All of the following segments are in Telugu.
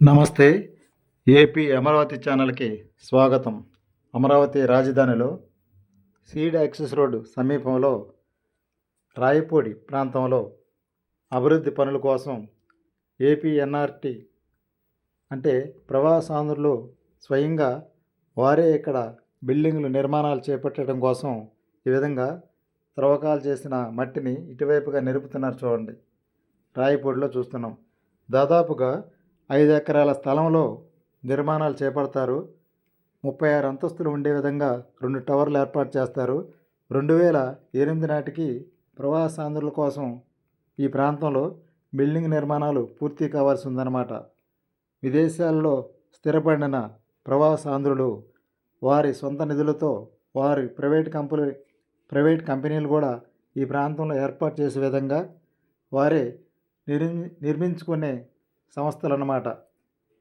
నమస్తే ఏపీ అమరావతి ఛానల్కి స్వాగతం. అమరావతి రాజధానిలో సీడ్ యాక్సెస్ రోడ్డు సమీపంలో రాయపూడి ప్రాంతంలో అభివృద్ధి పనుల కోసం ఏపీ ఎన్ఆర్టీ అంటే ప్రవాసాంధ్రులు స్వయంగా వారే ఇక్కడ బిల్డింగ్లు నిర్మాణాలు చేపట్టడం కోసం ఈ విధంగా త్రవ్వకాలు చేసిన మట్టిని ఇటువైపుగా నిరుపుతున్నారు చూడండి. రాయపూడిలో చూస్తున్నాం. దాదాపుగా ఐదు ఎకరాల స్థలంలో నిర్మాణాలు చేపడతారు. ముప్పై ఆరు అంతస్తులు ఉండే విధంగా రెండు టవర్లు ఏర్పాటు చేస్తారు. రెండు వేల ఎనిమిది నాటికి ప్రవాసాంధ్రుల కోసం ఈ ప్రాంతంలో బిల్డింగ్ నిర్మాణాలు పూర్తి కావాల్సి ఉందన్నమాట విదేశాల్లో స్థిరపడిన ప్రవాసాంధ్రులు వారి సొంత నిధులతో వారి ప్రైవేట్ కంపెనీ ప్రైవేట్ కంపెనీలు కూడా ఈ ప్రాంతంలో ఏర్పాటు చేసే విధంగా వారే నిర్మి నిర్మించుకునే సంస్థలు అన్నమాట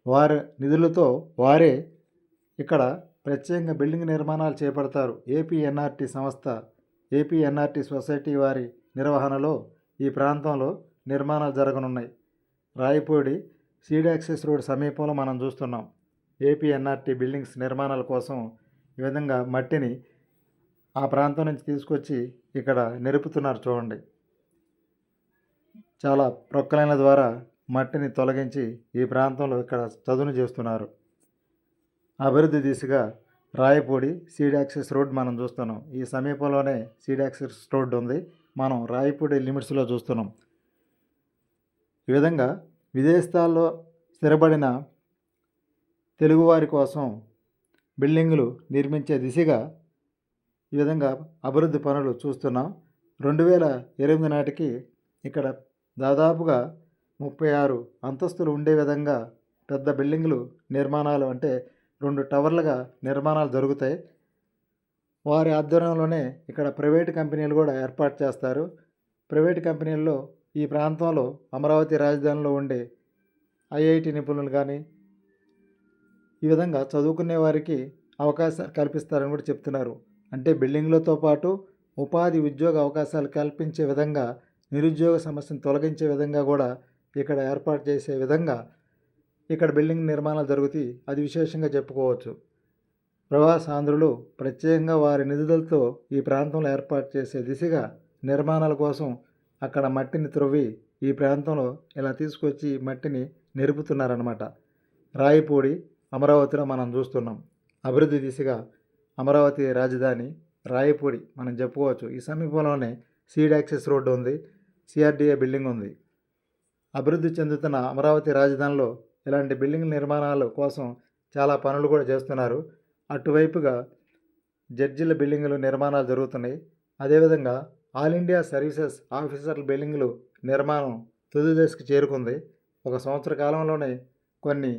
వారి నిధులతో వారే ఇక్కడ ప్రత్యేకంగా బిల్డింగ్ నిర్మాణాలు చేపడతారు. ఏపీఎన్ఆర్టీ సంస్థ ఏపీఎన్ఆర్టీ సొసైటీ వారి నిర్వహణలో ఈ ప్రాంతంలో నిర్మాణాలు జరగనున్నాయి. రాయపూడి సీడ్ యాక్సెస్ రోడ్ సమీపంలో మనం చూస్తున్నాం. ఏపీఎన్ఆర్టీ బిల్డింగ్స్ నిర్మాణాల కోసం ఈ విధంగా మట్టిని ఆ ప్రాంతం నుంచి తీసుకొచ్చి ఇక్కడ నిరుపుతున్నారు చూడండి. చాలా ప్రొక్కలైన ద్వారా మట్టిని తొలగించి ఈ ప్రాంతంలో ఇక్కడ చదును చేస్తున్నారు. అభివృద్ధి దిశగా రాయపూడి సీడ్ యాక్సెస్ రోడ్ మనం చూస్తున్నాం. ఈ సమీపంలోనే సీడ్ యాక్సెస్ రోడ్ ఉంది. మనం రాయపూడి లిమిట్స్లో చూస్తున్నాం. ఈ విధంగా విదేశాల్లో స్థిరపడిన తెలుగువారి కోసం బిల్డింగులు నిర్మించే దిశగా ఈ విధంగా అభివృద్ధి పనులు చూస్తున్నాం. రెండు వేల ఎనిమిది నాటికి ఇక్కడ దాదాపుగా ముప్పై ఆరు అంతస్తులు ఉండే విధంగా పెద్ద బిల్డింగులు నిర్మాణాలు అంటే రెండు టవర్లుగా నిర్మాణాలు జరుగుతాయి. వారి ఆధ్వర్యంలోనే ఇక్కడ ప్రైవేట్ కంపెనీలు కూడా ఏర్పాటు చేస్తారు. ప్రైవేట్ కంపెనీల్లో ఈ ప్రాంతంలో అమరావతి రాజధానిలో ఉండే ఐఐటి నిపుణులు కానీ ఈ విధంగా చదువుకునే వారికి అవకాశాలు కల్పిస్తారని కూడా చెప్తున్నారు. అంటే బిల్డింగ్లతో పాటు ఉపాధి ఉద్యోగ అవకాశాలు కల్పించే విధంగా నిరుద్యోగ సమస్యను తొలగించే విధంగా కూడా ఇక్కడ ఏర్పాటు చేసే విధంగా ఇక్కడ బిల్డింగ్ నిర్మాణాలు జరుగుతాయి. అది విశేషంగా చెప్పుకోవచ్చు. ప్రవాసాంధ్రులు ప్రత్యేకంగా వారి నిధులతో ఈ ప్రాంతంలో ఏర్పాటు చేసే దిశగా నిర్మాణాల కోసం అక్కడ మట్టిని త్రవ్వి ఈ ప్రాంతంలో ఇలా తీసుకొచ్చి మట్టిని నిరుపుతున్నారన్నమాట. రాయపూడి అమరావతిలో మనం చూస్తున్నాం. అభివృద్ధి దిశగా అమరావతి రాజధాని రాయపూడి మనం చెప్పుకోవచ్చు. ఈ సమీపంలోనే సీడ్ యాక్సెస్ రోడ్డు ఉంది. సిఆర్డిఏ బిల్డింగ్ ఉంది. అభివృద్ధి చెందుతున్న అమరావతి రాజధానిలో ఇలాంటి బిల్డింగ్ నిర్మాణాల కోసం చాలా పనులు కూడా చేస్తున్నారు. అటువైపుగా జడ్జిల బిల్డింగులు నిర్మాణాలు జరుగుతున్నాయి. అదేవిధంగా ఆల్ ఇండియా సర్వీసెస్ ఆఫీసర్ల బిల్డింగులు నిర్మాణం తుది దశకు చేరుకుంది. ఒక సంవత్సర కాలంలోనే కొన్ని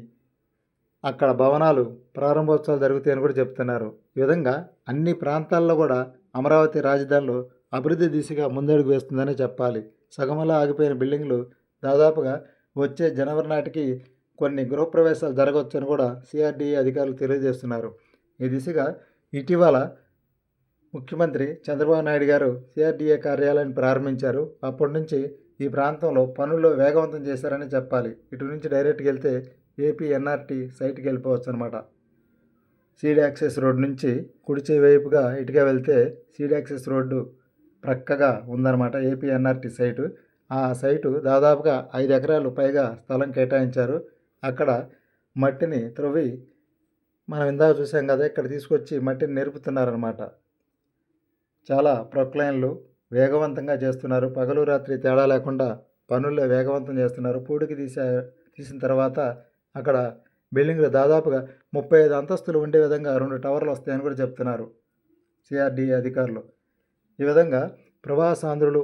అక్కడ భవనాలు ప్రారంభోత్సవాలు జరుగుతాయని కూడా చెప్తున్నారు. ఈ విధంగా అన్ని ప్రాంతాల్లో కూడా అమరావతి రాజధానిలో అభివృద్ధి దిశగా ముందడుగు వేస్తుందనే చెప్పాలి. సగంలో ఆగిపోయిన బిల్డింగ్లు దాదాపుగా వచ్చే జనవరి నాటికి కొన్ని గృహప్రవేశాలు జరగవచ్చని కూడా సిఆర్డీఏ అధికారులు తెలియజేస్తున్నారు. ఈ దిశగా ఇటీవల ముఖ్యమంత్రి చంద్రబాబు నాయుడు గారు సిఆర్డీఏ కార్యాలయాన్ని ప్రారంభించారు. అప్పటి నుంచి ఈ ప్రాంతంలో పనులు వేగవంతం చేశారని చెప్పాలి. ఇటు నుంచి డైరెక్ట్గా వెళ్తే ఏపీ ఎన్ఆర్టీ సైట్కి వెళ్ళిపోవచ్చు అనమాట సీడ్ యాక్సెస్ రోడ్ నుంచి కుడిచే వైపుగా ఇటుగా వెళ్తే సీడ్ యాక్సెస్ రోడ్డు ప్రక్కగా ఉందన్నమాట ఏపీ ఎన్ఆర్టీ సైటు. ఆ సైటు దాదాపుగా ఐదు ఎకరాలు పైగా స్థలం కేటాయించారు. అక్కడ మట్టిని త్రవ్వి మనం ఇందాక చూసాం కదా ఇక్కడ తీసుకొచ్చి మట్టిని నేర్పుతున్నారనమాట చాలా ప్రొక్లైన్లు వేగవంతంగా చేస్తున్నారు. పగలు రాత్రి తేడా లేకుండా పనుల్లో వేగవంతం చేస్తున్నారు. పూడికి తీసే తీసిన తర్వాత అక్కడ బిల్డింగ్లు దాదాపుగా ముప్పై ఐదు అంతస్తులు ఉండే విధంగా రెండు టవర్లు వస్తాయని కూడా చెప్తున్నారు. సిఆర్డీఏ అధికారులు. ఈ విధంగా ప్రవాసాంధ్రులు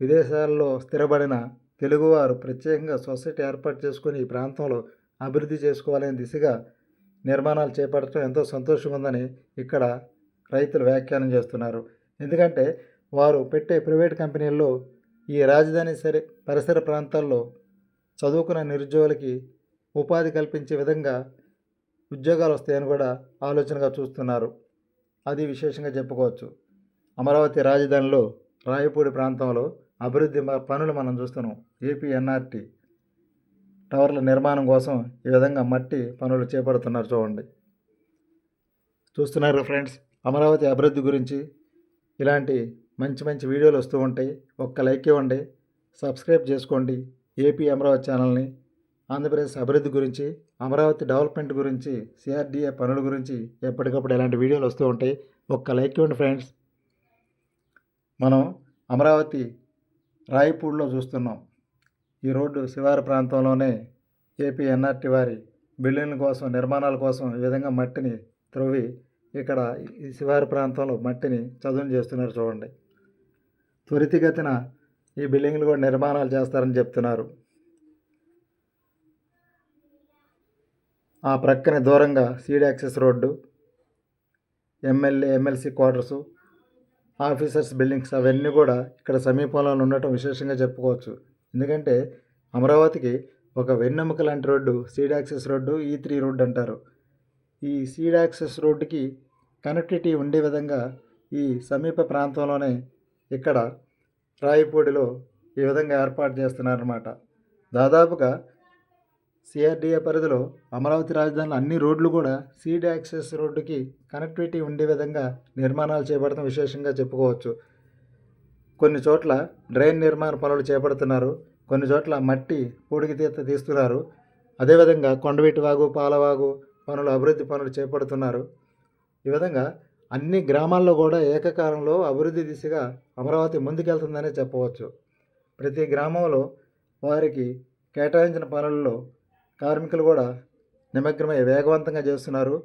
విదేశాల్లో స్థిరపడిన తెలుగువారు ప్రత్యేకంగా సొసైటీ ఏర్పాటు చేసుకుని ఈ ప్రాంతంలో అభివృద్ధి చేసుకోవాలనే దిశగా నిర్మాణాలు చేపట్టడం ఎంతో సంతోషంగా ఉందని ఇక్కడ రైతులు వ్యాఖ్యానం చేస్తున్నారు. ఎందుకంటే వారు పెట్టే ప్రైవేట్ కంపెనీల్లో ఈ రాజధాని సరి పరిసర ప్రాంతాల్లో చదువుకున్న నిరుద్యోగులకి ఉపాధి కల్పించే విధంగా ఉద్యోగాలు వస్తాయని కూడా ఆలోచనగా చూస్తున్నారు. అది విశేషంగా చెప్పుకోవచ్చు. అమరావతి రాజధానిలో రాయపూడి ప్రాంతంలో అభివృద్ధి పనులు మనం చూస్తున్నాం. ఏపీ ఎన్ఆర్టీ టవర్ల నిర్మాణం కోసం ఈ విధంగా మట్టి పనులు చేపడుతున్నారు చూడండి. చూస్తున్నారు ఫ్రెండ్స్ అమరావతి అభివృద్ధి గురించి ఇలాంటి మంచి మంచి వీడియోలు వస్తూ ఉంటాయి. ఒక్క లైక్ ఇవ్వండి సబ్స్క్రైబ్ చేసుకోండి. ఏపీ అమరావతి ఛానల్ని ఆంధ్రప్రదేశ్ అభివృద్ధి గురించి అమరావతి డెవలప్మెంట్ గురించి సిఆర్డీఏ పనుల గురించి ఎప్పటికప్పుడు ఇలాంటి వీడియోలు వస్తూ ఉంటాయి. ఒక్క లైక్ ఇవ్వండి ఫ్రెండ్స్. మనం అమరావతి రాయపూడిలో చూస్తున్నాం. ఈ రోడ్డు శివారు ప్రాంతంలోనే ఏపీ ఎన్ఆర్టీ వారి బిల్డింగ్ల కోసం నిర్మాణాల కోసం ఈ విధంగా మట్టిని త్రవ్వి ఇక్కడ ఈ శివారు ప్రాంతంలో మట్టిని చదును చేస్తున్నారు చూడండి. త్వరితగతిన ఈ బిల్డింగ్లు కూడా నిర్మాణాలు చేస్తారని చెప్తున్నారు. ఆ ప్రక్కనే దూరంగా seed access road MLA MLC quarters officers buildings అవన్నీ కూడా ఇక్కడ సమీపంలో ఉండటం విశేషంగా చెప్పుకోవచ్చు. ఎందుకంటే అమరావతికి ఒక వెన్నెముక లాంటి రోడ్డు సీడ్ యాక్సెస్ రోడ్డు ఈ త్రీ రోడ్డు అంటారు. ఈ సీడ్ యాక్సెస్ రోడ్డుకి కనెక్టివిటీ ఉండే విధంగా ఈ సమీప ప్రాంతంలోనే ఇక్కడ రాయిపూడిలో ఈ విధంగా ఏర్పాటు చేస్తున్నారన్నమాట. దాదాపుగా సిఆర్డీఏ పరిధిలో అమరావతి రాజధానిలో అన్ని రోడ్లు కూడా సీడ్ యాక్సెస్ రోడ్డుకి కనెక్టివిటీ ఉండే విధంగా నిర్మాణాలు చేపడటం విశేషంగా చెప్పుకోవచ్చు. కొన్ని చోట్ల డ్రైన్ నిర్మాణ పనులు చేపడుతున్నారు. కొన్ని చోట్ల మట్టి పూడికి తీత తీస్తున్నారు. అదేవిధంగా కొండవీటి వాగు పాలవాగు పనులు అభివృద్ధి పనులు చేపడుతున్నారు. ఈ విధంగా అన్ని గ్రామాల్లో కూడా ఏకకాలంలో అభివృద్ధి దిశగా అమరావతి ముందుకెళ్తుందనే చెప్పవచ్చు. ప్రతి గ్రామంలో వారికి కేటాయించిన పనుల్లో కార్మికులు కూడా నిమగ్నమై వేగవంతంగా చేస్తున్నారు.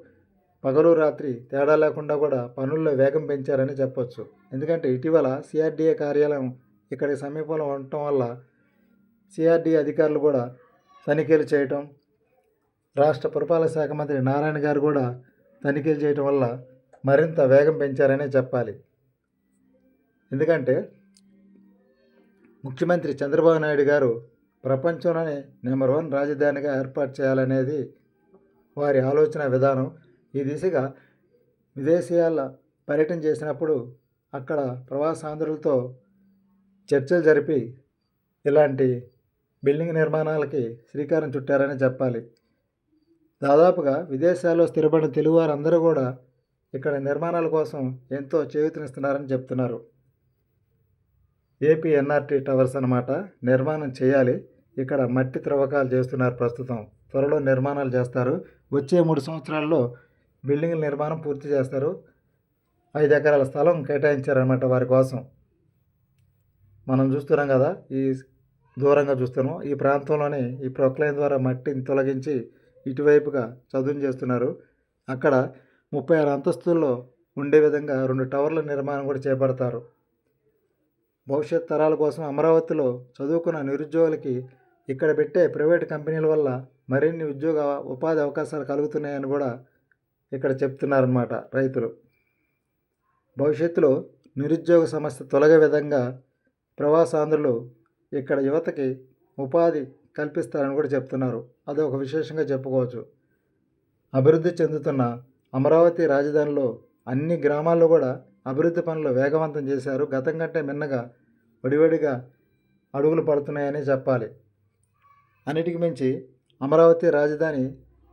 పగలు రాత్రి తేడా లేకుండా కూడా పనుల్లో వేగం పెంచారని చెప్పొచ్చు. ఎందుకంటే ఇటీవల సిఆర్డీఏ కార్యాలయం ఇక్కడికి సమీపంలో ఉండటం వల్ల సిఆర్డీఏ అధికారులు కూడా తనిఖీలు చేయటం రాష్ట్ర పురపాలక శాఖ మంత్రి నారాయణ గారు కూడా తనిఖీలు చేయటం వల్ల మరింత వేగం పెంచారనే చెప్పాలి. ఎందుకంటే ముఖ్యమంత్రి చంద్రబాబు నాయుడు గారు ప్రపంచంలోని నెంబర్ వన్ రాజధానిగా ఏర్పాటు చేయాలనేది వారి ఆలోచన విధానం. ఈ దిశగా విదేశీయాల పర్యటన చేసినప్పుడు అక్కడ ప్రవాసాంధ్రులతో చర్చలు జరిపి ఇలాంటి బిల్డింగ్ నిర్మాణాలకి శ్రీకారం చుట్టారని చెప్పాలి. దాదాపుగా విదేశాల్లో స్థిరపడిన తెలుగువారందరూ కూడా ఇక్కడ నిర్మాణాల కోసం ఎంతో చేయూతనిస్తున్నారని చెప్తున్నారు. ఏపీ ఎన్ఆర్టీ టవర్స్ అన్నమాట. నిర్మాణం చేయాలి. ఇక్కడ మట్టి త్రవ్వకాలు చేస్తున్నారు ప్రస్తుతం. త్వరలో నిర్మాణాలు చేస్తారు. వచ్చే మూడు సంవత్సరాల్లో బిల్డింగ్ల నిర్మాణం పూర్తి చేస్తారు. ఐదు ఎకరాల స్థలం కేటాయించారనమాట వారి కోసం. మనం చూస్తున్నాం కదా ఈ దూరంగా చూస్తున్నాం. ఈ ప్రాంతంలోనే ఈ ప్రొక్లైన్ ద్వారా మట్టిని తొలగించి ఇటువైపుగా చదును చేస్తున్నారు. అక్కడ ముప్పై ఆరు అంతస్తుల్లో ఉండే విధంగా రెండు టవర్ల నిర్మాణం కూడా చేపడతారు. భవిష్యత్ తరాల కోసం అమరావతిలో చదువుకున్న నిరుద్యోగులకి ఇక్కడ పెట్టే ప్రైవేట్ కంపెనీల వల్ల మరిన్ని ఉద్యోగ ఉపాధి అవకాశాలు కలుగుతున్నాయని కూడా ఇక్కడ చెప్తున్నారన్నమాట రైతులు. భవిష్యత్తులో నిరుద్యోగ సమస్య తొలగే విధంగా ప్రవాసాంధ్రులు ఇక్కడ యువతకి ఉపాధి కల్పిస్తారని కూడా చెప్తున్నారు. అది ఒక విశేషంగా చెప్పుకోవచ్చు. అభివృద్ధి చెందుతున్న అమరావతి రాజధానిలో అన్ని గ్రామాల్లో కూడా అభివృద్ధి పనులు వేగవంతం చేశారు. గతం కంటే మిన్నగా వడివడిగా అడుగులు పడుతున్నాయని చెప్పాలి. అన్నిటికి మించి అమరావతి రాజధాని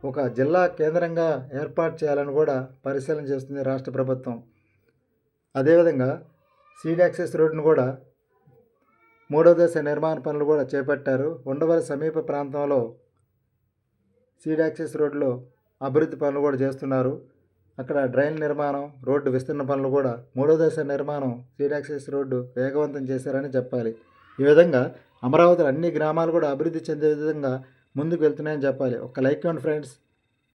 ఒక జిల్లా కేంద్రంగా ఏర్పాటు చేయాలని కూడా పరిశీలన చేస్తుంది రాష్ట్ర ప్రభుత్వం. అదేవిధంగా సీడ్ యాక్సెస్ రోడ్డును కూడా మూడో దశ నిర్మాణ పనులు కూడా చేపట్టారు. ఉండవల్లి సమీప ప్రాంతంలో సీడ్ యాక్సెస్ రోడ్లో అభివృద్ధి పనులు కూడా చేస్తున్నారు. అక్కడ డ్రైన్ నిర్మాణం రోడ్డు విస్తరణ పనులు కూడా మూడో దశ నిర్మాణం సీడ్ యాక్సెస్ రోడ్డు వేగవంతం చేశారని చెప్పాలి. ఈ విధంగా అమరావతిలో అన్ని గ్రామాలు కూడా అభివృద్ధి చెందే విధంగా ముందుకు వెళ్తున్నాయని చెప్పాలి. ఒక లైక్ అండ్ ఫ్రెండ్స్.